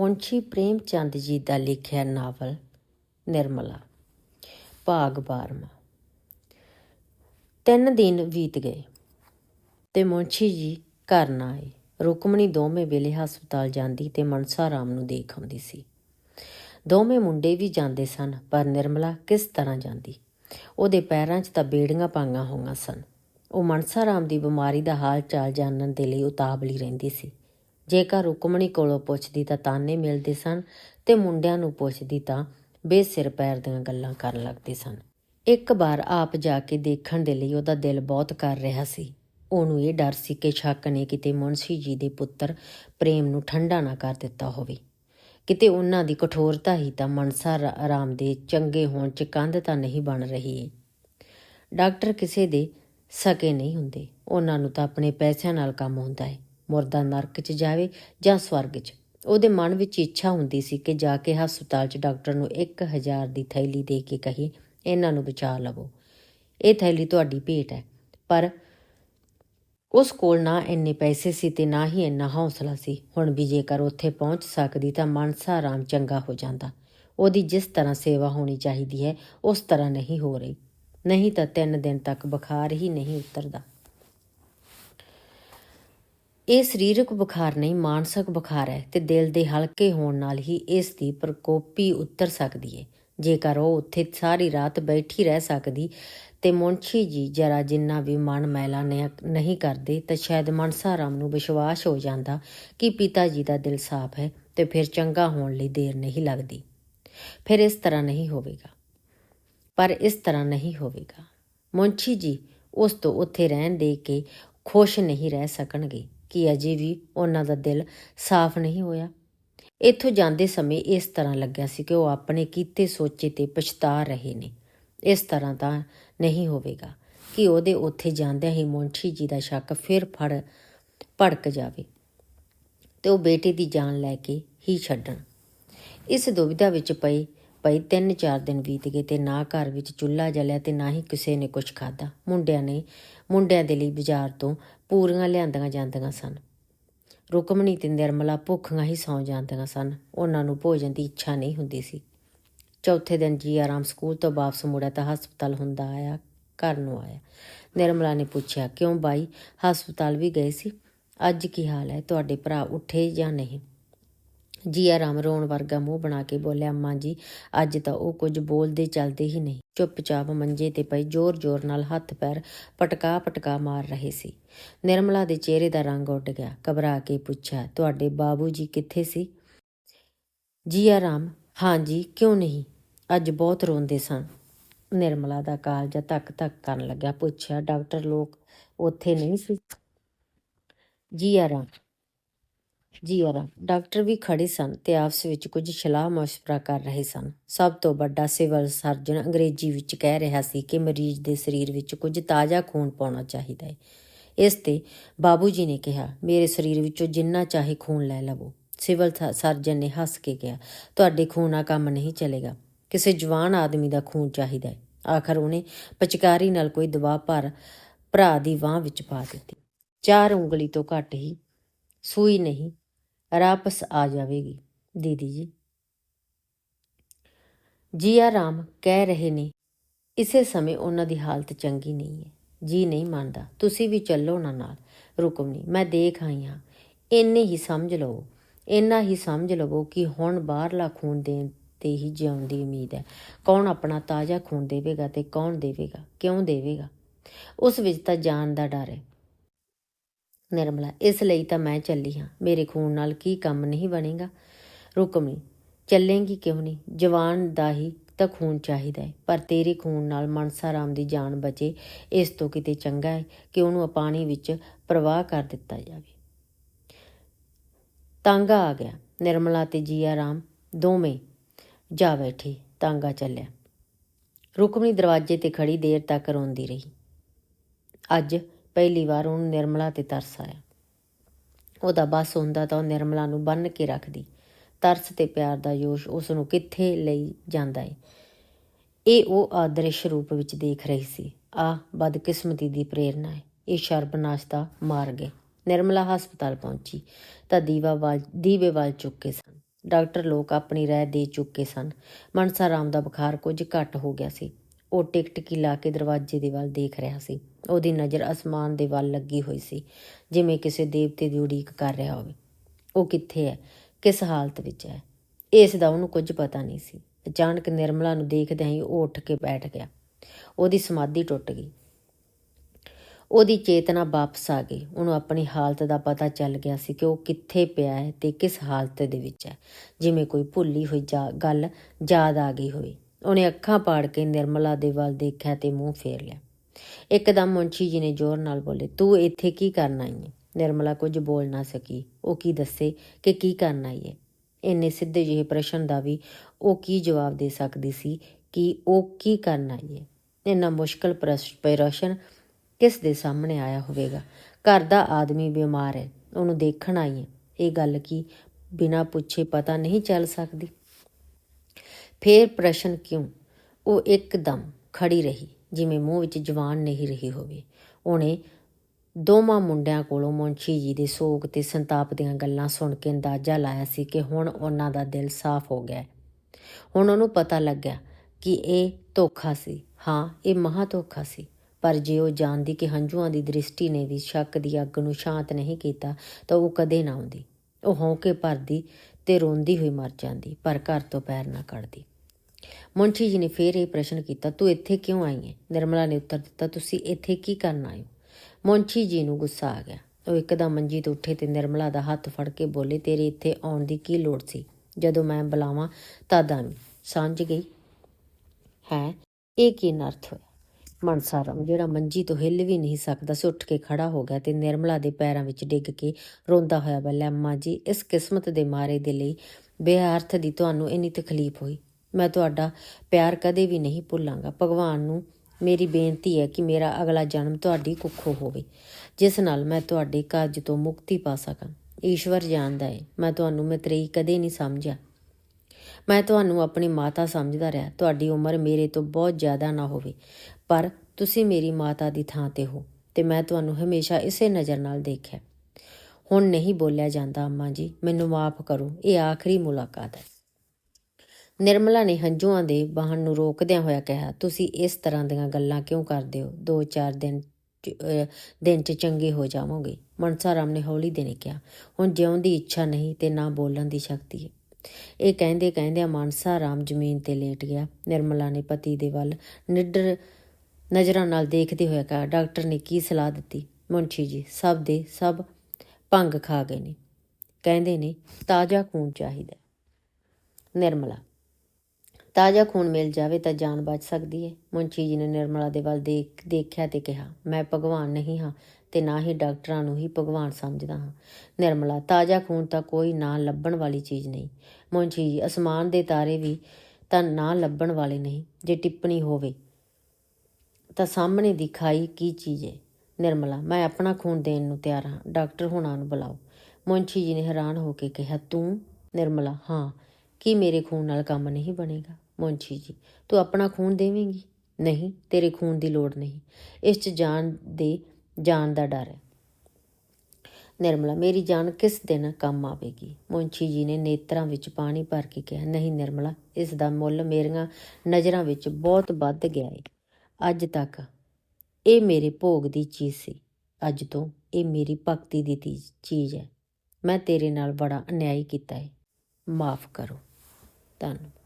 ਮੁਨਸ਼ੀ ਪ੍ਰੇਮ ਚੰਦ ਜੀ ਦਾ ਲਿਖਿਆ ਨਾਵਲ ਨਿਰਮਲਾ, ਭਾਗ 12 ਤਿੰਨ ਦਿਨ ਬੀਤ ਗਏ ਤੇ ਮੁਨਸ਼ੀ ਜੀ ਘਰ ਨਾ ਆਏ। ਰੁਕਮਣੀ ਦੋਵੇਂ ਵੇਲੇ ਹਸਪਤਾਲ ਜਾਂਦੀ ਤੇ ਮਨਸਾ ਰਾਮ ਨੂੰ ਦੇਖ ਆਉਂਦੀ ਸੀ। ਦੋਵੇਂ ਮੁੰਡੇ ਵੀ ਜਾਂਦੇ ਸਨ, ਪਰ ਨਿਰਮਲਾ ਕਿਸ ਤਰ੍ਹਾਂ ਜਾਂਦੀ? ਉਹਦੇ ਪੈਰਾਂ 'ਚ ਤਾਂ ਬੇੜੀਆਂ ਪਾਈਆਂ ਹੋਈਆਂ ਸਨ। ਉਹ ਮਨਸਾ ਰਾਮ ਦੀ ਬਿਮਾਰੀ ਦਾ ਹਾਲ ਚਾਲ ਜਾਣਨ ਦੇ ਲਈ ਉਤਾਵਲੀ ਰਹਿੰਦੀ ਸੀ। ਜੇਕਰ ਰੁਕਮਣੀ ਕੋਲੋਂ ਪੁੱਛਦੀ ਤਾਂ ਤਾਨੇ ਮਿਲਦੇ ਸਨ ਤੇ ਮੁੰਡਿਆਂ ਨੂੰ ਪੁੱਛਦੀ ਤਾਂ ਬੇਸਿਰ ਪੈਰ ਦੀਆਂ ਗੱਲਾਂ ਕਰਨ ਲੱਗਦੇ ਸਨ। ਇੱਕ ਵਾਰ ਆਪ ਜਾ ਕੇ ਦੇਖਣ ਦੇ ਲਈ ਉਹਦਾ ਦਿਲ ਬਹੁਤ ਕਰ ਰਿਹਾ ਸੀ। ਉਹਨੂੰ ਇਹ ਡਰ ਸੀ ਕਿ ਸ਼ੱਕ ਨੇ ਕਿਤੇ ਮੁਨਸੀ ਜੀ ਦੇ ਪੁੱਤਰ ਪ੍ਰੇਮ ਨੂੰ ਠੰਡਾ ਨਾ ਕਰ ਦਿੱਤਾ ਹੋਵੇ। ਕਿਤੇ ਉਹਨਾਂ ਦੀ ਕਠੋਰਤਾ ਹੀ ਤਾਂ ਮਨਸਾ ਰਾ- ਰਾਮ ਦੇ ਚੰਗੇ ਹੋਣ ਚ ਕੰਧ ਤਾਂ ਨਹੀਂ ਬਣ ਰਹੀ ਏ। ਡਾਕਟਰ ਕਿਸੇ ਦੇ ਸਕੇ ਨਹੀਂ ਹੁੰਦੇ। ਉਹਨਾਂ ਨੂੰ ਤਾਂ ਆਪਣੇ ਪੈਸਿਆਂ ਨਾਲ ਕੰਮ ਹੁੰਦਾ ਹੈ ਮੁਰਦਾ ਨਰਕ 'ਚ ਜਾਵੇ ਜਾਂ ਸਵਰਗ 'ਚ। ਉਹਦੇ ਮਨ ਵਿੱਚ ਇੱਛਾ ਹੁੰਦੀ ਸੀ ਕਿ ਜਾ ਕੇ ਹਸਪਤਾਲ 'ਚ ਡਾਕਟਰ ਨੂੰ 1000 ਦੀ ਥੈਲੀ ਦੇ ਕੇ ਕਹੀ, ਇਹਨਾਂ ਨੂੰ ਬਚਾ ਲਵੋ। ਇਹ ਥੈਲੀ ਤੁਹਾਡੀ ਭੇਟ ਹੈ। ਪਰ ਉਸ ਕੋਲ ਨਾ ਇੰਨੇ ਪੈਸੇ ਸੀ ਤੇ ਨਾ ਹੀ ਇੰਨਾ ਹੌਸਲਾ ਸੀ। ਹੁਣ ਵੀ ਜੇਕਰ ਉੱਥੇ ਪਹੁੰਚ ਸਕਦੀ ਤਾਂ ਮਨਸਾ ਆਰਾਮ ਚੰਗਾ ਹੋ ਜਾਂਦਾ। ਉਹਦੀ ਜਿਸ ਤਰ੍ਹਾਂ ਸੇਵਾ ਹੋਣੀ ਚਾਹੀਦੀ ਹੈ, ਉਸ ਤਰ੍ਹਾਂ ਨਹੀਂ ਹੋ ਰਹੀ। ਨਹੀਂ ਤਾਂ ਤਿੰਨ ਦਿਨ ਤੱਕ ਬੁਖਾਰ ਹੀ ਨਹੀਂ ਉਤਰਦਾ। ਇਹ ਸਰੀਰਕ ਬੁਖਾਰ ਨਹੀਂ, ਮਾਨਸਿਕ ਬੁਖਾਰ ਹੈ ਤੇ ਦਿਲ ਦੇ ਹਲਕੇ ਹੋਣ ਨਾਲ ਹੀ ਇਸ ਦੀ ਪ੍ਰਕੋਪੀ ਉਤਰ ਸਕਦੀ ਹੈ ਜੇਕਰ ਉਹ ਉੱਥੇ ਸਾਰੀ ਰਾਤ ਬੈਠੀ ਰਹਿ ਸਕਦੀ ਤੇ ਮੁੰਸ਼ੀ ਜੀ ਜਰਾ ਜਿੰਨਾ ਵੀ ਮਨ ਮੈਲਾ ਨੇ- ਨਹੀਂ ਕਰਦੇ ਤਾਂ ਸ਼ਾਇਦ ਮਨਸਾ ਰਾਮ ਨੂੰ ਵਿਸ਼ਵਾਸ ਹੋ ਜਾਂਦਾ ਕਿ ਪਿਤਾ ਜੀ ਦਾ ਦਿਲ ਸਾਫ਼ ਹੈ ਤੇ ਫਿਰ ਚੰਗਾ ਹੋਣ ਲਈ ਦੇਰ ਨਹੀਂ ਲੱਗਦੀ। ਫਿਰ ਇਸ ਤਰ੍ਹਾਂ ਨਹੀਂ ਹੋਵੇਗਾ। ਪਰ ਇਸ ਤਰ੍ਹਾਂ ਨਹੀਂ ਹੋਵੇਗਾ। ਮੁੰਸ਼ੀ ਜੀ ਉਸ ਤੋਂ ਉੱਥੇ ਰਹਿਣ ਦੇ ਕੇ ਖੁਸ਼ ਨਹੀਂ ਰਹਿ ਸਕਣਗੇ। ਕਿ ਅਜੇ ਵੀ ਉਹਨਾਂ ਦਾ ਦਿਲ ਸਾਫ਼ ਨਹੀਂ ਹੋਇਆ। ਇੱਥੋਂ ਜਾਂਦੇ ਸਮੇਂ ਇਸ ਤਰ੍ਹਾਂ ਲੱਗਿਆ ਸੀ ਕਿ ਉਹ ਆਪਣੇ ਕੀਤੇ ਸੋਚੇ ਤੇ ਪਛਤਾ ਰਹੇ ਨੇ। ਇਸ ਤਰ੍ਹਾਂ ਤਾਂ ਨਹੀਂ ਹੋਵੇਗਾ ਕਿ ਉਹਦੇ ਉੱਥੇ ਜਾਂਦਿਆਂ ਹੀ ਮੁੰਸ਼ੀ ਜੀ ਦਾ ਸ਼ੱਕ ਫਿਰ ਫੜ, ਭੜਕ ਜਾਵੇ ਤੇ ਉਹ ਬੇਟੇ ਦੀ ਜਾਨ ਲੈ ਕੇ ਹੀ ਛੱਡਣ। ਇਸ ਦੁਵਿਧਾ ਵਿੱਚ ਪਈ ਪਈ ਤਿੰਨ ਚਾਰ ਦਿਨ ਬੀਤ ਗਏ ਤੇ ਨਾ ਘਰ ਵਿੱਚ ਚੁੱਲ੍ਹਾ ਜਲਿਆ ਤੇ ਨਾ ਹੀ ਕਿਸੇ ਨੇ ਕੁਝ ਖਾਦਾ ਮੁੰਡਿਆਂ ਨੇ, ਮੁੰਡਿਆਂ ਦੇ ਲਈ ਬਾਜ਼ਾਰ ਤੋਂ ਪੂਰੀਆਂ ਲਿਆਂਦੀਆਂ ਜਾਂਦੀਆਂ ਸਨ। ਰੁਕਮਣੀ ਤੇ ਨਿਰਮਲਾ ਭੁੱਖੀਆਂ ਹੀ ਸੌਂ ਜਾਂਦੀਆਂ ਸਨ। ਉਹਨਾਂ ਨੂੰ ਭੋਜਨ ਦੀ ਇੱਛਾ ਨਹੀਂ ਹੁੰਦੀ ਸੀ। ਚੌਥੇ ਦਿਨ ਜੀ ਆਰਾਮ ਸਕੂਲ ਤੋਂ ਵਾਪਸ ਮੁੜਿਆ ਤਾਂ ਹਸਪਤਾਲ ਹੁੰਦਾ ਆਇਆ, ਘਰ ਨੂੰ ਆਇਆ। ਨਿਰਮਲਾ ਨੇ ਪੁੱਛਿਆ, ਕਿਉਂ ਬਾਈ, ਹਸਪਤਾਲ ਵੀ ਗਏ ਸੀ? ਅੱਜ ਕੀ ਹਾਲ ਹੈ? ਤੁਹਾਡੇ ਭਰਾ ਉੱਠੇ ਜਾਂ ਨਹੀਂ? ਜੀਆ ਰਾਮ ਰੋਣ ਵਰਗਾ ਮੂੰਹ ਬਣਾ ਕੇ ਬੋਲਿਆ, ਅੰਮਾ ਜੀ, ਅੱਜ ਤਾਂ ਉਹ ਕੁਝ ਬੋਲਦੇ ਚੱਲਦੇ ਹੀ ਨਹੀਂ। ਚੁੱਪਚਾਪ ਮੰਜੇ ਤੇ ਪਈ ਜ਼ੋਰ-ਜ਼ੋਰ ਨਾਲ ਹੱਥ ਪੈਰ ਪਟਕਾ ਪਟਕਾ ਮਾਰ ਰਹੇ ਸੀ। ਨਿਰਮਲਾ ਦੇ ਚਿਹਰੇ ਦਾ ਰੰਗ ਉੱਡ ਗਿਆ। ਘਬਰਾ ਕੇ ਪੁੱਛਿਆ, ਤੁਹਾਡੇ ਬਾਬੂ ਜੀ ਕਿੱਥੇ ਸੀ? ਜੀਆ ਰਾਮ, ਹਾਂ ਜੀ, ਕਿਉਂ ਨਹੀਂ? ਅੱਜ ਬਹੁਤ ਰੋਂਦੇ ਸਨ। ਨਿਰਮਲਾ ਦਾ ਕਾਲਜ ਧੱਕ ਧੱਕ ਕਰਨ ਲੱਗਿਆ। ਪੁੱਛਿਆ, ਡਾਕਟਰ ਲੋਕ ਉੱਥੇ ਨਹੀਂ ਸੀ? ਜੀਆ ਰਾਮ ਜੀ ਆਰਾਮ ਡਾਕਟਰ ਵੀ ਖੜੇ ਸਨ ਤੇ ਆਪਸ ਵਿੱਚ ਕੁਝ ਸਲਾਹ ਮਸ਼ਵਰਾ ਕਰ ਰਹੇ ਸਨ। ਸਭ ਤੋਂ ਵੱਡਾ ਸਿਵਲ ਸਰਜਨ ਅੰਗਰੇਜ਼ੀ ਵਿੱਚ ਕਹਿ ਰਿਹਾ ਸੀ ਕਿ ਮਰੀਜ਼ ਦੇ ਸਰੀਰ ਵਿੱਚ ਕੁਝ ਤਾਜ਼ਾ ਖੂਨ ਪਾਉਣਾ ਚਾਹੀਦਾ ਹੈ। ਇਸ ਤੇ ਬਾਬੂ ਜੀ ਨੇ ਕਿਹਾ, ਮੇਰੇ ਸਰੀਰ ਵਿੱਚੋਂ ਜਿੰਨਾ ਚਾਹੇ ਖੂਨ ਲੈ ਲਵੋ। ਸਿਵਲ ਸ- ਸਰਜਨ ਨੇ ਹੱਸ ਕੇ ਕਿਹਾ, ਤੁਹਾਡੇ ਖੂਨ ਨਾਲ ਕੰਮ ਨਹੀਂ ਚੱਲੇਗਾ। ਕਿਸੇ ਜਵਾਨ ਆਦਮੀ ਦਾ ਖੂਨ ਚਾਹੀਦਾ ਹੈ। ਆਖਰ ਉਹਨੇ ਪਚਕਾਰੀ ਨਾਲ ਕੋਈ ਦਵਾ ਭਰ ਭਰਾ ਦੀ ਬਾਹ ਵਿੱਚ ਪਾ ਦਿੱਤੀ। ਚਾਰ ਉਂਗਲੀ ਤੋਂ ਘੱਟ ਹੀ ਸੂਈ ਨਹੀਂ ਵਾਪਸ ਆ ਜਾਵੇਗੀ, ਦੀਦੀ ਜੀ। ਜੀਆ ਰਾਮ ਕਹਿ ਰਹੇ ਨੇ, ਇਸੇ ਸਮੇਂ ਉਹਨਾਂ ਦੀ ਹਾਲਤ ਚੰਗੀ ਨਹੀਂ ਹੈ। ਜੀ ਨਹੀਂ ਮੰਨਦਾ, ਤੁਸੀਂ ਵੀ ਚੱਲੋ ਉਹਨਾਂ ਨਾਲ ਰੁਕਮਨੀ ਮੈਂ ਦੇਖ ਆਈ ਹਾਂ। ਇੰਨੇ ਹੀ ਸਮਝ ਲਵੋ, ਇੰਨਾ ਹੀ ਸਮਝ ਲਵੋ ਕਿ ਹੁਣ ਬਾਹਰਲਾ ਖੂਨ ਦੇਣ ਤੇ ਹੀ ਜਿਉਣ ਦੀ ਉਮੀਦ ਹੈ। ਕੌਣ ਆਪਣਾ ਤਾਜ਼ਾ ਖੂਨ ਦੇਵੇਗਾ ਤੇ ਕੌਣ ਦੇਵੇਗਾ, ਕਿਉਂ ਦੇਵੇਗਾ? ਉਸ ਵਿੱਚ ਤਾਂ ਜਾਨ ਦਾ ਡਰ ਹੈ। ਨਿਰਮਲਾ, ਇਸ ਲਈ ਤਾਂ ਮੈਂ ਚੱਲੀ ਹਾਂ। ਮੇਰੇ ਖੂਨ ਨਾਲ ਕੀ ਕੰਮ ਨਹੀਂ ਬਣੇਗਾ? ਰੁਕਮਣੀ ਚੱਲੇਂਗੀ ਕਿਉਂ ਨਹੀਂ? ਜਵਾਨ ਦਾ ਹੀ ਤਾਂ ਖੂਨ ਚਾਹੀਦਾ ਹੈ, ਪਰ ਤੇਰੇ ਖੂਨ ਨਾਲ ਮਨਸਾ ਰਾਮ ਦੀ ਜਾਨ ਬਚੇ, ਇਸ ਤੋਂ ਕਿਤੇ ਚੰਗਾ ਹੈ ਕਿ ਉਹਨੂੰ ਪਾਣੀ ਵਿੱਚ ਪ੍ਰਵਾਹ ਕਰ ਦਿੱਤਾ ਜਾਵੇ। ਤਾਂਗਾ ਆ ਗਿਆ, ਨਿਰਮਲਾ ਤੇ ਜੀਆ ਰਾਮ ਦੋਵੇਂ ਜਾ ਬੈਠੇ, ਤਾਂਗਾ ਚੱਲਿਆ। ਰੁਕਮਣੀ ਦਰਵਾਜ਼ੇ ਤੇ ਖੜੀ ਦੇਰ ਤੱਕ ਰੋਂਦੀ ਰਹੀ। ਅੱਜ ਪਹਿਲੀ ਵਾਰ ਉਹਨੂੰ ਨਿਰਮਲਾ ਤੇ ਤਰਸ ਆਇਆ। ਉਹਦਾ ਬਸ ਹੁੰਦਾ ਤਾਂ ਉਹ ਨਿਰਮਲਾ ਨੂੰ ਬੰਨ ਕੇ ਰੱਖਦੀ। ਤਰਸ ਤੇ ਪਿਆਰ ਦਾ ਜੋਸ਼ ਉਸ ਨੂੰ ਕਿੱਥੇ ਲਈ ਜਾਂਦਾ ਏ? ਇਹ ਉਹ ਆਦਰਸ਼ ਰੂਪ ਵਿੱਚ ਦੇਖ ਰਹੀ ਸੀ। ਆ ਬਦਕਿਸਮਤੀ ਦੀ ਪ੍ਰੇਰਣਾ ਹੈ ਇਹ ਸ਼ਰਬਨਾਸ਼ ਦਾ ਮਾਰਗ ਹੈ ਨਿਰਮਲਾ ਹਸਪਤਾਲ ਪਹੁੰਚੀ ਤਾਂ ਦੀਵਾ ਵਾਲ, ਦੀਵੇ ਵਾਲ ਚੁੱਕੇ ਸਨ। ਡਾਕਟਰ ਲੋਕ ਆਪਣੀ ਰਾਏ ਦੇ ਚੁੱਕੇ ਸਨ। ਮਨਸਾ ਰਾਮ ਦਾ ਬੁਖਾਰ ਕੁਝ ਘੱਟ ਹੋ ਗਿਆ ਸੀ। ਉਹ ਟਿਕ ਟਿਕੀ ਲਾ ਕੇ ਦਰਵਾਜ਼ੇ ਦੇ ਵੱਲ ਦੇਖ ਰਿਹਾ ਸੀ। ਉਹਦੀ ਨਜ਼ਰ ਅਸਮਾਨ ਦੇ ਵੱਲ ਲੱਗੀ ਹੋਈ ਸੀ, ਜਿਵੇਂ ਕਿਸੇ ਦੇਵਤੇ ਦੀ ਉਡੀਕ ਕਰ ਰਿਹਾ ਹੋਵੇ। ਉਹ ਕਿੱਥੇ ਹੈ? ਕਿਸ ਹਾਲਤ ਵਿੱਚ ਹੈ? ਇਸ ਦਾ ਉਹਨੂੰ ਕੁਝ ਪਤਾ ਨਹੀਂ ਸੀ। ਅਚਾਨਕ ਨਿਰਮਲਾ ਨੂੰ ਦੇਖਦਿਆਂ ਹੀ ਉਹ ਉੱਠ ਕੇ ਬੈਠ ਗਿਆ। ਉਹਦੀ ਸਮਾਧੀ ਟੁੱਟ ਗਈ। ਉਹਦੀ ਚੇਤਨਾ ਵਾਪਸ ਆ ਗਈ। ਉਹਨੂੰ ਆਪਣੀ ਹਾਲਤ ਦਾ ਪਤਾ ਚੱਲ ਗਿਆ ਸੀ ਕਿ ਉਹ ਕਿੱਥੇ ਪਿਆ ਹੈ ਤੇ ਕਿਸ ਹਾਲਤ ਦੇ ਵਿੱਚ ਹੈ। ਜਿਵੇਂ ਕੋਈ ਭੁੱਲੀ ਹੋਈ ਜਾ- ਗੱਲ ਯਾਦ ਆ ਗਈ ਹੋਵੇ। ਉਹਨੇ ਅੱਖਾਂ ਪਾੜ ਕੇ ਨਿਰਮਲਾ ਦੇ ਵੱਲ ਦੇਖਿਆ ਤੇ ਮੂੰਹ ਫੇਰ ਲਿਆ। ਇੱਕਦਮ ਮੁੰਸ਼ੀ ਜੀ ਨੇ ਜ਼ੋਰ ਨਾਲ ਬੋਲੇ, ਤੂੰ ਇੱਥੇ ਕੀ ਕਰਨ ਆਈ ਹੈ ਨਿਰਮਲਾ ਕੁਝ ਬੋਲ ਨਾ ਸਕੀ। ਉਹ ਕੀ ਦੱਸੇ ਕਿ ਕੀ ਕਰਨ ਆਈ ਹੈ ਇੰਨੇ ਸਿੱਧੇ ਜਿਹੇ ਪ੍ਰਸ਼ਨ ਦਾ ਵੀ ਉਹ ਕੀ ਜਵਾਬ ਦੇ ਸਕਦੀ ਸੀ ਕਿ ਉਹ ਕੀ ਕਰਨ ਆਈ ਹੈ ਇੰਨਾ ਮੁਸ਼ਕਲ ਪ੍ਰਸ਼- ਪ੍ਰਸ਼ਨ ਕਿਸ ਦੇ ਸਾਹਮਣੇ ਆਇਆ ਹੋਵੇਗਾ? ਘਰ ਦਾ ਆਦਮੀ ਬਿਮਾਰ ਹੈ ਉਹਨੂੰ ਦੇਖਣ ਆਈ ਹੈ ਇਹ ਗੱਲ ਕੀ ਬਿਨਾਂ ਪੁੱਛੇ ਪਤਾ ਨਹੀਂ ਚੱਲ ਸਕਦੀ? ਫੇਰ ਪ੍ਰਸ਼ਨ ਕਿਉਂ? ਉਹ ਇੱਕਦਮ ਖੜੀ ਰਹੀ, ਜਿਵੇਂ ਮੂੰਹ ਵਿੱਚ ਜਵਾਨ ਨਹੀਂ ਰਹੀ ਹੋਵੇ। ਉਹਨੇ ਦੋਵਾਂ ਮੁੰਡਿਆਂ ਕੋਲੋਂ ਮੁੰਸ਼ੀ ਜੀ ਦੇ ਸੋਗ ਤੇ ਸੰਤਾਪ ਦੀਆਂ ਗੱਲਾਂ ਸੁਣ ਕੇ ਅੰਦਾਜ਼ਾ ਲਾਇਆ ਸੀ ਕਿ ਹੁਣ ਉਹਨਾਂ ਦਾ ਦਿਲ ਸਾਫ਼ ਹੋ ਗਿਆ। ਹੁਣ ਉਹਨੂੰ ਪਤਾ ਲੱਗਿਆ ਕਿ ਇਹ ਧੋਖਾ ਸੀ। ਹਾਂ, ਇਹ ਮਹਾ ਧੋਖਾ ਸੀ। ਪਰ ਜੇ ਉਹ ਜਾਣਦੀ ਕਿ ਹੰਝੂਆਂ ਦੀ ਦ੍ਰਿਸ਼ਟੀ ਨੇ ਵੀ ਸ਼ੱਕ ਦੀ ਅੱਗ ਨੂੰ ਸ਼ਾਂਤ ਨਹੀਂ ਕੀਤਾ, ਤਾਂ ਉਹ ਕਦੇ ਨਾ ਆਉਂਦੀ। ਉਹ ਹੌਂਕੇ ਭਰਦੀ ਤੇ ਰੋਂਦੀ ਹੋਈ ਮਰ ਜਾਂਦੀ, ਪਰ ਘਰ ਤੋਂ ਪੈਰ ਨਾ ਕੱਢਦੀ। ਮੁੰਸ਼ੀ ਜੀ ਨੇ ਫੇਰ ਇਹ ਪ੍ਰਸ਼ਨ ਕੀਤਾ, ਤੂੰ ਇੱਥੇ ਕਿਉਂ ਆਈ ਹੈ ਨਿਰਮਲਾ ਨੇ ਉੱਤਰ ਦਿੱਤਾ, ਤੁਸੀਂ ਇੱਥੇ ਕੀ ਕਰਨ ਆਏ ਹੋ? ਮੁੰਸ਼ੀ ਜੀ ਨੂੰ ਗੁੱਸਾ ਆ ਗਿਆ। ਉਹ ਇੱਕਦਮ ਮੰਜੀ ਤੋਂ ਉੱਠੇ ਤੇ ਨਿਰਮਲਾ ਦਾ ਹੱਥ ਫੜ ਕੇ ਬੋਲੇ, ਤੇਰੇ ਇੱਥੇ ਆਉਣ ਦੀ ਕੀ ਲੋੜ ਸੀ? ਜਦੋਂ ਮੈਂ ਬੁਲਾਵਾਂ ਤਦ ਆਵੀਂ। ਸਮਝ ਗਈ? ਹੈ? ਇਹ ਕੀ ਨਰਥ ਹੋਇਆ? ਮਨਸਾਰਮ, ਜਿਹੜਾ ਮੰਜੀ ਤੋਂ ਹਿੱਲ ਵੀ ਨਹੀਂ ਸਕਦਾ, ਸੀ ਉੱਠ ਕੇ ਖੜਾ ਹੋ ਗਿਆ ਤੇ ਨਿਰਮਲਾ ਦੇ ਪੈਰਾਂ ਵਿੱਚ ਡਿੱਗ ਕੇ ਰੋਂਦਾ ਹੋਇਆ ਬੋਲਿਆ ਅੰਮਾ ਜੀ, ਇਸ ਕਿਸਮਤ ਦੇ ਮਾਰੇ ਦੇ ਲਈ ਬੇਅਰਥ ਦੀ ਤੁਹਾਨੂੰ ਇੰਨੀ ਤਕਲੀਫ ਹੋਈ। ਮੈਂ ਤੁਹਾਡਾ ਪਿਆਰ ਕਦੇ ਵੀ ਨਹੀਂ ਭੁੱਲਾਂਗਾ। ਭਗਵਾਨ ਨੂੰ ਮੇਰੀ ਬੇਨਤੀ ਹੈ ਕਿ ਮੇਰਾ ਅਗਲਾ ਜਨਮ ਤੁਹਾਡੀ ਕੁੱਖੋਂ ਹੋਵੇ, ਜਿਸ ਨਾਲ ਮੈਂ ਤੁਹਾਡੇ ਕਰਜ਼ ਤੋਂ ਮੁਕਤੀ ਪਾ ਸਕਾਂ। ਈਸ਼ਵਰ ਜਾਣਦਾ ਹੈ ਮੈਂ ਤੁਹਾਨੂੰ ਮਤਰੇਈ ਕਦੇ ਨਹੀਂ ਸਮਝਿਆ। ਮੈਂ ਤੁਹਾਨੂੰ ਆਪਣੀ ਮਾਤਾ ਸਮਝਦਾ ਰਿਹਾ। ਤੁਹਾਡੀ ਉਮਰ ਮੇਰੇ ਤੋਂ ਬਹੁਤ ਜ਼ਿਆਦਾ ਨਾ ਹੋਵੇ। ਪਰ ਤੁਸੀਂ ਮੇਰੀ ਮਾਤਾ ਦੀ ਥਾਂ ਤੇ ਹੋ ਤੇ ਮੈਂ ਤੁਹਾਨੂੰ ਹਮੇਸ਼ਾ ਇਸੇ ਨਜ਼ਰ ਨਾਲ ਦੇਖਿਆ। ਹੁਣ ਨਹੀਂ ਬੋਲਿਆ ਜਾਂਦਾ ਅੰਮਾ ਜੀ, ਮੈਨੂੰ ਮਾਫ ਕਰੋ, ਇਹ ਆਖਰੀ ਮੁਲਾਕਾਤ ਹੈ। ਨਿਰਮਲਾ ਨੇ ਹੰਝੂਆਂ ਦੇ ਵਾਹਨ ਨੂੰ ਰੋਕਦਿਆਂ ਹੋਇਆ ਕਿਹਾ, ਤੁਸੀਂ ਇਸ ਤਰ੍ਹਾਂ ਦੀਆਂ ਗੱਲਾਂ ਕਿਉਂ ਕਰਦੇ ਹੋ? ਦੋ ਚਾਰ ਦਿਨ ਦਿਨ ਚ ਚੰਗੇ ਹੋ ਜਾਵੋਗੇ। ਮਨਸਾ ਰਾਮ ਨੇ ਹੌਲੀ ਦੇ ਨੇ ਕਿਹਾ, ਹੁਣ ਜਿਉਣ ਦੀ ਇੱਛਾ ਨਹੀਂ ਤੇ ਨਾ ਬੋਲਣ ਦੀ ਸ਼ਕਤੀ ਹੈ। ਇਹ ਕਹਿੰਦੇ ਕਹਿੰਦਿਆਂ ਮਨਸਾ ਰਾਮ ਜ਼ਮੀਨ ਤੇ ਲੇਟ ਗਿਆ। ਨਿਰਮਲਾ ਨੇ ਪਤੀ ਦੇ ਵੱਲ ਨਿੱਡਰ ਨਜ਼ਰਾਂ ਨਾਲ ਦੇਖਦੇ ਹੋਇਆ ਕਿਹਾ, ਡਾਕਟਰ ਨੇ ਕੀ ਸਲਾਹ ਦਿੱਤੀ? ਮੁੰਸ਼ੀ ਜੀ, ਸਭ ਦੇ ਸਭ ਭੰਗ ਖਾ ਗਏ ਨੇ। ਕਹਿੰਦੇ ਨੇ, ਤਾਜ਼ਾ ਖੂਨ ਚਾਹੀਦਾ ਨਿਰਮਲਾ, ਤਾਜ਼ਾ ਖੂਨ ਮਿਲ ਜਾਵੇ ਤਾਂ ਜਾਨ ਬਚ ਸਕਦੀ ਹੈ। ਮੁੰਸ਼ੀ ਜੀ ਨੇ ਨਿਰਮਲਾ ਦੇ ਵੱਲ ਦੇਖ, ਦੇਖਿਆ ਤੇ ਕਿਹਾ, ਮੈਂ ਭਗਵਾਨ ਨਹੀਂ ਹਾਂ ਤੇ ਨਾ ਹੀ ਡਾਕਟਰਾਂ ਨੂੰ ਹੀ ਭਗਵਾਨ ਸਮਝਦਾ ਹਾਂ। ਨਿਰਮਲਾ, ਤਾਜ਼ਾ ਖੂਨ ਤਾਂ ਕੋਈ ਨਾ ਲੱਭਣ ਵਾਲੀ ਚੀਜ਼ ਨਹੀਂ। ਮੁੰਸ਼ੀ ਜੀ, ਅਸਮਾਨ ਦੇ ਤਾਰੇ ਵੀ ਤਾਂ ਨਾ ਲੱਭਣ ਵਾਲੇ ਨਹੀਂ, ਜੇ ਟਿੱਪਣੀ ਹੋਵੇ ਤਾਂ ਸਾਹਮਣੇ ਦਿਖਾਈ ਕੀ ਚੀਜ਼ ਹੈ ਨਿਰਮਲਾ, ਮੈਂ ਆਪਣਾ ਖੂਨ ਦੇਣ ਨੂੰ ਤਿਆਰ ਹਾਂ। ਡਾਕਟਰ ਹੁਣਾਂ ਨੂੰ ਬੁਲਾਓ। ਮੁੰਸ਼ੀ ਜੀ ਨੇ ਹੈਰਾਨ ਹੋ ਕੇ ਕਿਹਾ, ਤੂੰ? ਨਿਰਮਲਾ, ਹਾਂ। ਕੀ ਮੇਰੇ ਖੂਨ ਨਾਲ ਕੰਮ ਨਹੀਂ ਬਣੇਗਾ? ਮੁੰਸ਼ੀ ਜੀ, ਤੂੰ ਆਪਣਾ ਖੂਨ ਦੇਵੇਂਗੀ? ਨਹੀਂ, ਤੇਰੇ ਖੂਨ ਦੀ ਲੋੜ ਨਹੀਂ। ਇਸ 'ਚ ਜਾਨ ਦੇ ਜਾਨ ਦਾ ਡਰ ਹੈ ਨਿਰਮਲਾ, ਮੇਰੀ ਜਾਨ ਕਿਸ ਦਿਨ ਕੰਮ ਆਵੇਗੀ? ਮੁੰਸ਼ੀ ਜੀ ਨੇ ਨੇਤਰਾਂ ਵਿੱਚ ਪਾਣੀ ਭਰ ਕੇ ਕਿਹਾ, ਨਹੀਂ ਨਿਰਮਲਾ, ਇਸ ਦਾ ਮੁੱਲ ਮੇਰੀਆਂ ਨਜ਼ਰਾਂ ਵਿੱਚ ਬਹੁਤ ਵੱਧ ਗਿਆ ਹੈ ਅੱਜ ਤੱਕ ਇਹ ਮੇਰੇ ਭੋਗ ਦੀ ਚੀਜ਼ ਸੀ। ਅੱਜ ਤੋਂ ਇਹ ਮੇਰੀ ਭਗਤੀ ਦੀ ਤੀ- ਚੀਜ਼ ਹੈ। ਮੈਂ ਤੇਰੇ ਨਾਲ ਬੜਾ ਅਨਿਆਈ ਕੀਤਾ ਹੈ। ਮਾਫ ਕਰੋ। ਧੰਨਵਾਦ।